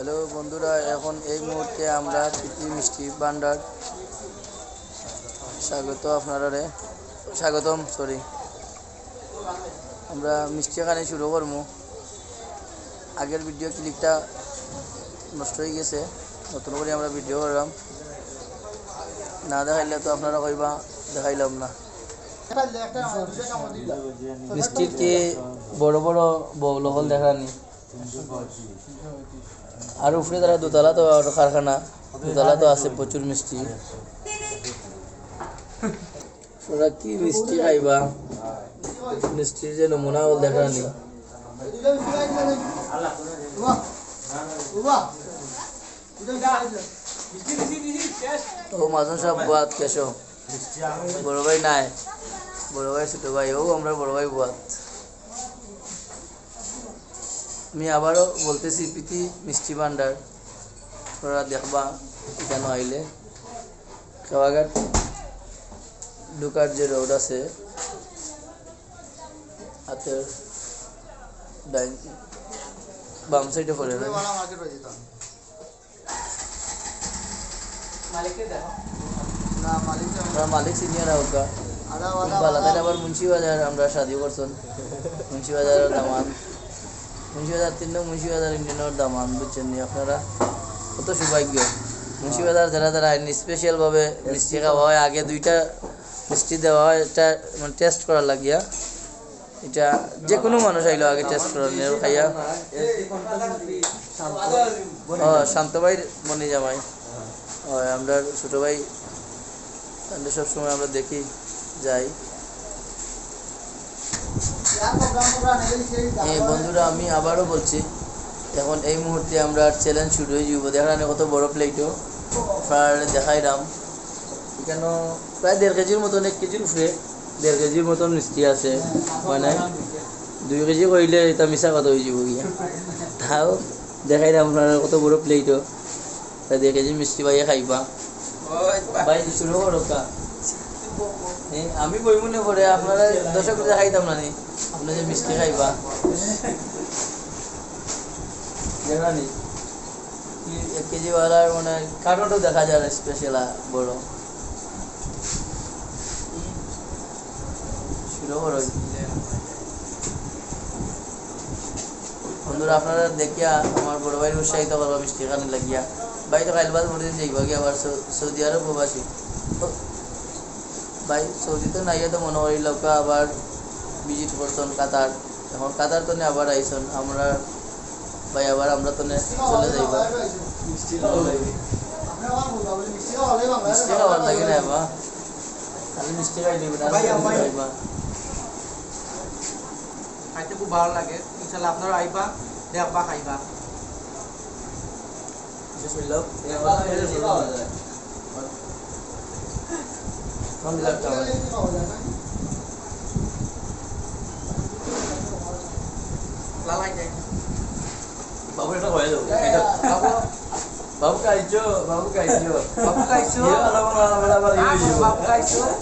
Hello বন্ধুরা, এখন এই মুহূর্তে আমরা প্রীতি মিষ্টি ভান্ডার স্বাগত আপনারা রে স্বাগতম সরি আমরা মিষ্টি খানি শুরু করব। আগের ভিডিও ক্লিকটা নষ্ট হয়ে গেছে, নতুন করে আমরা ভিডিও করলাম। না দেখাইলে তো আপনারা কইবা দেখাইলাম না। মিষ্টির কি বড় বড় বউল হল দেখানি আর উপরে তারা দোতলা তো কারখানা, দোতলা তো আছে, প্রচুর মিষ্টি। ওরা কি মিষ্টি খাইবা? মিষ্টির যে নমুনা হল দেখানি ও মাজন সাহেব, বুয়াত কেশো বড় ভাই নাই। বড় ভাই, ছোট ভাই। ও, আমরা বড় ভাই, বুয়াত। আমি আবারও বলতেছি প্রীতি মিষ্টি ভান্ডার তোরা দেখবা কেন আইলে। কাবাঘাট ঢুকার যে রোড আছে হাতের ডাইন বাম সাইডে পড়ে না? আমরা মালিক সিনিয়র হোকা বালাদার আবার মুন্সি বাজার আমরা শাদি করছেন। মুন্সি বাজারের দামান। মুন্সি বাজার তিন নং মুন্সি বাজার ইন্ডিয়ানের দামান বুঝছেন আপনারা? কত সৌভাগ্য। মুন্সি বাজার যারা যারা স্পেশালভাবে মিষ্টি খাওয়া হয়, আগে দুইটা মিষ্টি দেওয়া হয়, এটা মানে টেস্ট করার লাগিয়া। এটা যে কোনো মানুষ আইলো আগে টেস্ট করার নিয়ে খাইয়া। ও, শান্ত ভাই মনে জামাই। আমরা ছোট ভাই সবসময় আমরা দেখি, যাই। এই বন্ধুরা আমি আবারও বলছি এখন এই মুহূর্তে আমরা চ্যালেঞ্জ শুরু হয়ে যাব দেখানে কত বড় প্লেটও আপনার দেখাইলাম এখানে প্রায় দেড় কেজির মতন এক কেজির উপরে। দেড় কেজির মতন মিষ্টি আছে। মানে দুই কেজি কইলে এটা মিশা কথা হয়ে যাব গিয়া। তাও দেখাইলাম আপনার কত বড় প্লেটও প্রায় দেড় কেজি মিষ্টি পাইয়ে খাইবা। ভাই শুরু করো কা। আমি বই মনে করে আপনারা দর্শক খাইতাম না নি? আপনি যে মিষ্টি খাইবা। এক কেজি মানে দেখা যায় স্পেশাল বড়। শুরু করো বন্ধুরা, আপনারা দেখিয়া আমার বড় ভাইয়ের উৎসাহিত করবা মিষ্টি খানি লাগিয়া। ভাই তো কাইল বাদ মরে দিন যাইবা গিয়া আবার সৌদি আরব প্রবাসী। ভাই সৌদি তো নাই তো মনে করি লোক আবার ভিজিট করছেন কাতার। এখন কাতার তো আবার আইসন আমরা ভাই আবার আমরা তো চলে যাইবা। মিষ্টি খাবার লাগে না বা খালি মিষ্টি খাই দিবেন আর ভাই, কিছু ভাই। খাইবা। খাইতে খুব ভালো লাগে। ইনশাল্লাহ আপনারা আইবা দেখবা খাইবা। বিসমিল্লাহ। Con bị lật rồi. Lá lanh đi. Bấm cái nó khỏe rồi. Bấm cây chưa? Bấm cây chưa? Bấm cây sữa. Bấm cây sữa.